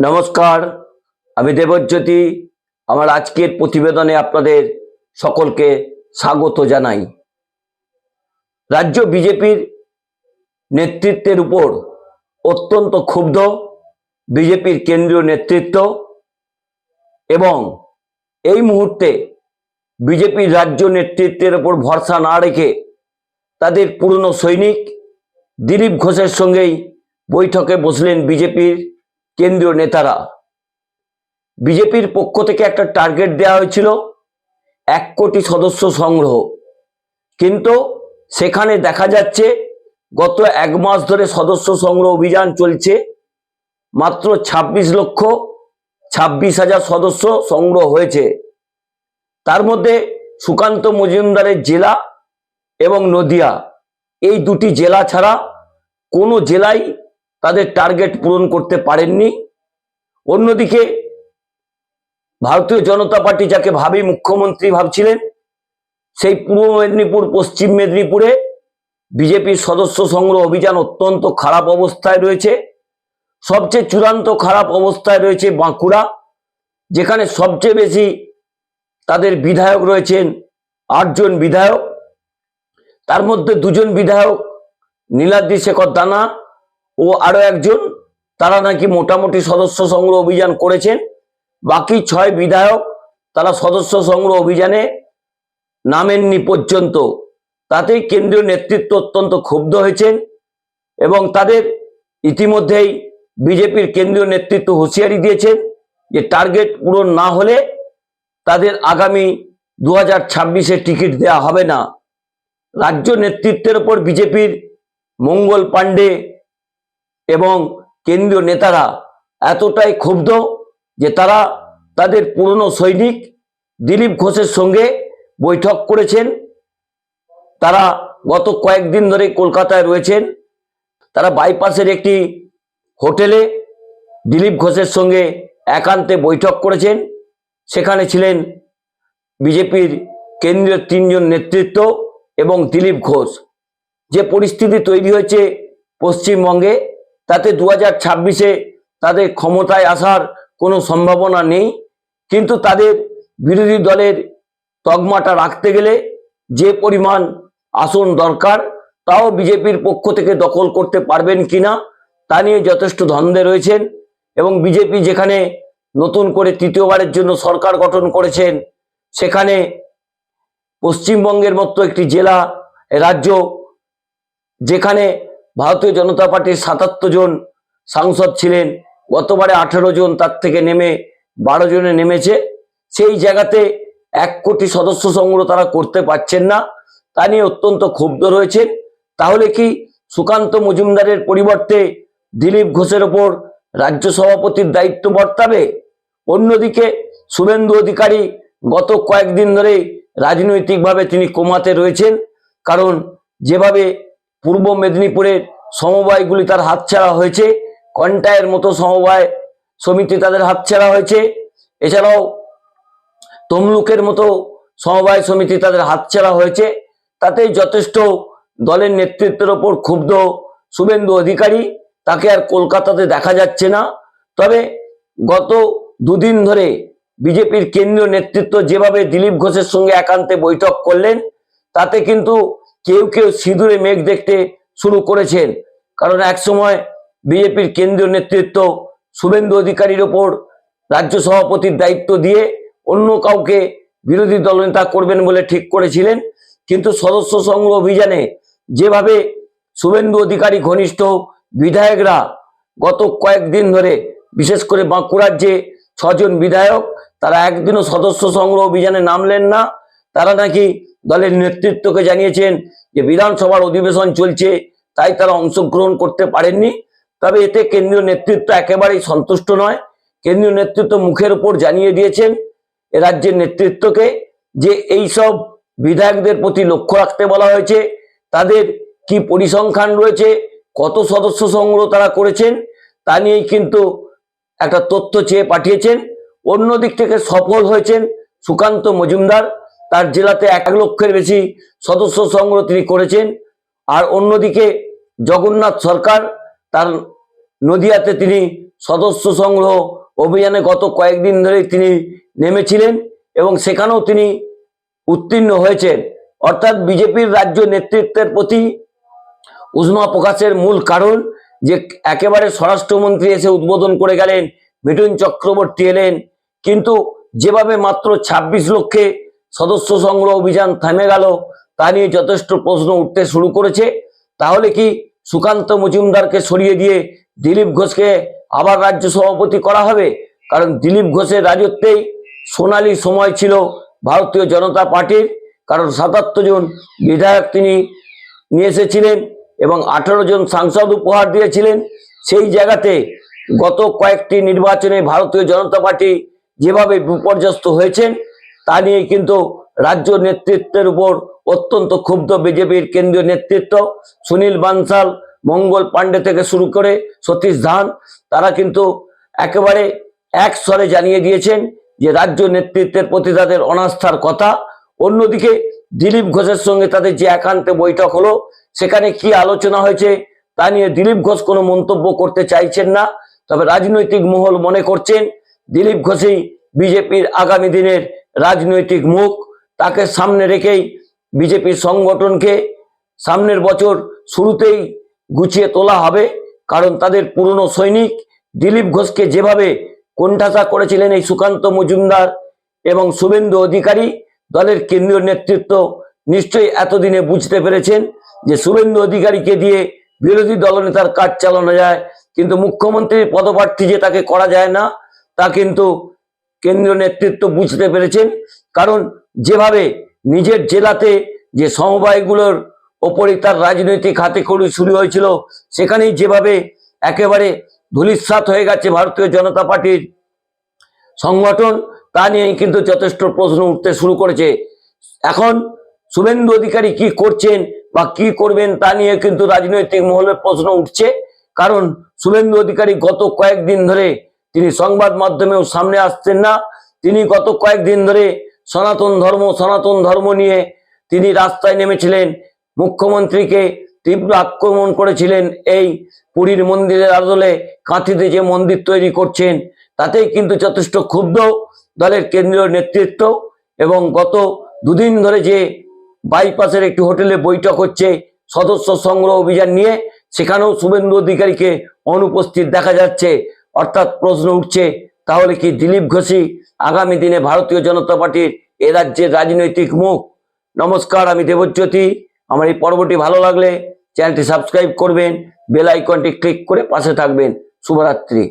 নমস্কার, আমি দেবজ্যোতি। আমার আজকের প্রতিবেদনে আপনাদের সকলকে স্বাগত জানাই। রাজ্য বিজেপির নেতৃত্বের উপর অত্যন্ত ক্ষুব্ধ বিজেপির কেন্দ্রীয় নেতৃত্ব এবং এই মুহূর্তে বিজেপির রাজ্য নেতৃত্বের উপর ভরসা না রেখে তাদের পুরনো সৈনিক দিলীপ ঘোষের সঙ্গেই বৈঠকে বসলেন বিজেপির কেন্দ্রীয় নেতারা। বিজেপির পক্ষ থেকে একটা টার্গেট দেওয়া হয়েছিল, এক কোটি সদস্য সংগ্রহ। কিন্তু সেখানে দেখা যাচ্ছে, গত এক মাস ধরে সদস্য সংগ্রহ অভিযান চলছে, মাত্র ২৬ লক্ষ ছাব্বিশ হাজার সদস্য সংগ্রহ হয়েছে। তার মধ্যে সুকান্ত মজুমদারের জেলা এবং নদিয়া। এই দুটি জেলা ছাড়া কোনো জেলাই তাদের টার্গেট পূরণ করতে পারেননি। অন্যদিকে, ভারতীয় জনতা পার্টি যাকে ভাবি মুখ্যমন্ত্রী ভাবছিলেন, সেই পূর্ব মেদিনীপুর, পশ্চিম মেদিনীপুরে বিজেপির সদস্য সংগ্রহ অভিযান অত্যন্ত খারাপ অবস্থায় রয়েছে। সবচেয়ে চূড়ান্ত খারাপ অবস্থায় রয়েছে বাঁকুড়া, যেখানে সবচেয়ে বেশি তাদের বিধায়ক রয়েছেন আটজন বিধায়ক। তার মধ্যে দুজন বিধায়ক নীলাদ্রি শেখর দানা ও আরও একজন, তারা নাকি মোটামুটি সদস্য সংগ্রহ অভিযান করেছেন। বাকি ছয় বিধায়ক তারা সদস্য সংগ্রহ অভিযানে নামেননি পর্যন্ত। তাতেই কেন্দ্রীয় নেতৃত্ব অত্যন্ত ক্ষুব্ধ হয়েছেন এবং তাদের ইতিমধ্যেই বিজেপির কেন্দ্রীয় নেতৃত্ব হুঁশিয়ারি দিয়েছেন যে টার্গেট পূরণ না হলে তাদের আগামী দু হাজার ছাব্বিশে টিকিট দেওয়া হবে না। রাজ্য নেতৃত্বের ওপর বিজেপির মঙ্গল পাণ্ডে এবং কেন্দ্রীয় নেতারা এতটাই ক্ষুব্ধ যে তারা তাদের পুরনো সৈনিক দিলীপ ঘোষের সঙ্গে বৈঠক করেছেন। তারা গত কয়েকদিন ধরে কলকাতায় রয়েছেন। তারা বাইপাসের একটি হোটেলে দিলীপ ঘোষের সঙ্গে একান্তে বৈঠক করেছেন। সেখানে ছিলেন বিজেপির কেন্দ্রীয় তিনজন নেতৃত্ব এবং দিলীপ ঘোষ। যে পরিস্থিতি তৈরি হয়েছে পশ্চিমবঙ্গে তাতে দু হাজার ছাব্বিশে তাদের ক্ষমতায় আসার কোনো সম্ভাবনা নেই। কিন্তু তাদের বিরোধী দলের তকমাটা রাখতে গেলে যে পরিমাণ আসন দরকার, তাও বিজেপির পক্ষ থেকে দখল করতে পারবেন কিনা, তা নিয়ে যথেষ্ট ধন্দে রয়েছেন এবং বিজেপি যেখানে নতুন করে তৃতীয়বারের জন্য সরকার গঠন করেছেন, সেখানে পশ্চিমবঙ্গের মতো একটি জেলা, রাজ্য, যেখানে ভারতীয় জনতা পার্টির সাতাত্তর জন সাংসদ ছিলেন। গতবারে আঠেরো জন তার থেকে নেমে বারো জনে নেমেছে। সেই জায়গাতে এক কোটি সদস্য সংগ্রহ তারা করতে পারছেন না। তা নিয়ে অত্যন্ত ক্ষুব্ধ রয়েছেন। তাহলে কি সুকান্ত মজুমদারের পরিবর্তে দিলীপ ঘোষের ওপর রাজ্য সভাপতির দায়িত্ব বর্তাবে? অন্যদিকে শুভেন্দু অধিকারী গত কয়েকদিন ধরে রাজনৈতিকভাবে তিনি কোমাতে রয়েছেন। কারণ যেভাবে পূর্ব মেদিনীপুরের সমবায়গুলি তার হাতছাড়া হয়েছে। কন্টায়ের মতো সমবায় সমিতি তাদের হাতছাড়া হয়েছে। এছাড়াও তমলুকের মতো সমবায় সমিতি তাদের হাতছাড়া হয়েছে। তাতেই যথেষ্ট দলের নেতৃত্বের ওপর ক্ষুব্ধ শুভেন্দু অধিকারী। তাকে আর কলকাতাতে দেখা যাচ্ছে না। তবে গত দুদিন ধরে বিজেপির কেন্দ্রীয় নেতৃত্ব যেভাবে দিলীপ ঘোষের সঙ্গে একান্তে বৈঠক করলেন, তাতে কিন্তু কেউ কেউ সিঁদুরে মেঘ দেখতে শুরু করেছেন। কারণ একসময় বিজেপির কেন্দ্রীয় নেতৃত্ব শুভেন্দু অধিকারীর ওপর রাজ্য সভাপতির দায়িত্ব দিয়ে অন্য কাউকে বিরোধী দলনেতা করবেন বলে ঠিক করেছিলেন। কিন্তু সদস্য সংগ্রহ অভিযানে যেভাবে শুভেন্দু অধিকারী ঘনিষ্ঠ বিধায়করা গত কয়েকদিন ধরে, বিশেষ করে বাঁকুড়ার যে ছজন বিধায়ক, তারা একদিনও সদস্য সংগ্রহ অভিযানে নামলেন না। তারা নাকি দলের নেতৃত্বকে জানিয়েছেন যে বিধানসভার অধিবেশন চলছে, তাই তারা অংশগ্রহণ করতে পারেননি। তবে এতে কেন্দ্রীয় নেতৃত্ব একেবারেই সন্তুষ্ট নয়। কেন্দ্রীয় নেতৃত্ব মুখের উপর জানিয়ে দিয়েছেন রাজ্যের নেতৃত্বকে যে এই সব বিধায়কদের প্রতি লক্ষ্য রাখতে বলা হয়েছে, তাদের কি পরিসংখ্যান রয়েছে, কত সদস্য সংগ্রহ তারা করেছেন, তা নিয়েই কিন্তু একটা তথ্য চেয়ে পাঠিয়েছেন। অন্য দিক থেকে সফল হয়েছেন সুকান্ত মজুমদার। তার জেলাতে এক লক্ষের বেশি সদস্য সংগ্রহ তিনি করেছেন। আর অন্যদিকে জগন্নাথ সরকার তার নদিয়াতে তিনি সদস্য সংগ্রহ অভিযানে গত কয়েকদিন ধরে তিনি নেমেছিলেন এবং সেখানেও তিনি উত্তীর্ণ হয়েছেন। অর্থাৎ বিজেপির রাজ্য নেতৃত্বের প্রতি উষ্মা প্রকাশের মূল কারণ যে একেবারে স্বরাষ্ট্রমন্ত্রী এসে উদ্বোধন করে গেলেন, মিঠুন চক্রবর্তী এলেন, কিন্তু যেভাবে মাত্র ২৬ লক্ষে সদস্য সংগ্রহ অভিযান থেমে গেল। তা নিয়ে যথেষ্ট প্রশ্ন উঠতে শুরু করেছে। তাহলে কি সুকান্ত মজুমদারকে সরিয়ে দিয়ে দিলীপ ঘোষকে আবার রাজ্য সভাপতি করা হবে? কারণ দিলীপ ঘোষের রাজত্বেই সোনালী সময় ছিল ভারতীয় জনতা পার্টির। কারণ সাতাত্তর জন বিধায়ক তিনি নিয়ে এসেছিলেন এবং আঠারো জন সাংসদ উপহার দিয়েছিলেন। সেই জায়গাতে গত কয়েকটি নির্বাচনে ভারতীয় জনতা পার্টি যেভাবে বিপর্যস্ত হয়েছেন তা নিয়ে কিন্তু রাজ্য নেতৃত্বের উপর অত্যন্ত ক্ষুব্ধ বিজেপির কেন্দ্রীয় নেতৃত্ব সুনীল বানসাল, মঙ্গল পাণ্ডে থেকে শুরু করে সতীশ ধান, তারা কিন্তু একেবারে এক স্বরে জানিয়ে দিয়েছেন যে রাজ্য নেতৃত্বের প্রতি তাদের অনাস্থার কথা। অন্যদিকে দিলীপ ঘোষের সঙ্গে তাদের যে একান্তে বৈঠক হলো, সেখানে কি আলোচনা হয়েছে তা নিয়ে দিলীপ ঘোষ কোনো মন্তব্য করতে চাইছেন না, তবে রাজনৈতিক মহল মনে করছেন দিলীপ ঘোষই বিজেপির আগামী দিনের রাজনৈতিক মুখ, তাকে সামনে রেখেই বিজেপির সংগঠনকে সামনের বছর শুরুতেই গুছিয়ে তোলা হবে, কারণ তাদের পুরনো সৈনিক দিলীপ ঘোষকে যেভাবে কোণঠাসা করেছিলেন এই সুকান্ত মজুমদার এবং শুভেন্দু অধিকারী, দলের কেন্দ্রীয় নেতৃত্ব নিশ্চয়ই এতদিনে বুঝতে পেরেছেন যে শুভেন্দু অধিকারীকে দিয়ে বিরোধী দলনেতার কাজ চালানো যায়, কিন্তু মুখ্যমন্ত্রীর পদপ্রার্থী যে তাকে করা যায় না, তা কিন্তু কেন্দ্রীয় নেতৃত্ব বুঝতে পেরেছেন। কারণ যেভাবে নিজের জেলাতে যে সমবায়গুলোর ওপরে তার রাজনৈতিক হাতে খড়ি শুরু হয়েছিল, সেখানেই যেভাবে একেবারে ধূলিসাৎ হয়ে গেছে ভারতীয় জনতা পার্টির সংগঠন, তা নিয়ে কিন্তু যথেষ্ট প্রশ্ন উঠতে শুরু করেছে। এখন শুভেন্দু অধিকারী কি করছেন বা কি করবেন তা নিয়ে কিন্তু রাজনৈতিক মহলের প্রশ্ন উঠছে। কারণ শুভেন্দু অধিকারী গত কয়েকদিন ধরে তিনি সংবাদ মাধ্যমেও সামনে আসছেন না। তিনি গত কয়েকদিন ধরে সনাতন ধর্ম সনাতন ধর্ম নিয়ে তিনি রাস্তায় নেমেছিলেন। মুখ্যমন্ত্রীকে তীব্র আক্রমণ করেছিলেন এই পুরীর মন্দিরের আদলে, কাঁথিতে যে মন্দির তৈরি করছেন, তাতেই কিন্তু যথেষ্ট ক্ষুব্ধ দলের কেন্দ্রীয় নেতৃত্ব এবং গত দুদিন ধরে যে বাইপাসের একটি হোটেলে বৈঠক হচ্ছে, সদস্য সংগ্রহ অভিযান নিয়ে, সেখানেও শুভেন্দু অধিকারীকে অনুপস্থিত দেখা যাচ্ছে। অর্থাৎ প্রশ্ন উঠছে, তাহলে কি দিলীপ ঘোষই আগামী দিনে ভারতীয় জনতা পার্টির এ রাজ্যের রাজনৈতিক মুখ? নমস্কার, আমি দেবজ্যোতি। আমার এই পর্বটি ভালো লাগলে চ্যানেলটি সাবস্ক্রাইব করবেন, বেল আইকনটি ক্লিক করে পাশে থাকবেন। শুভরাত্রি।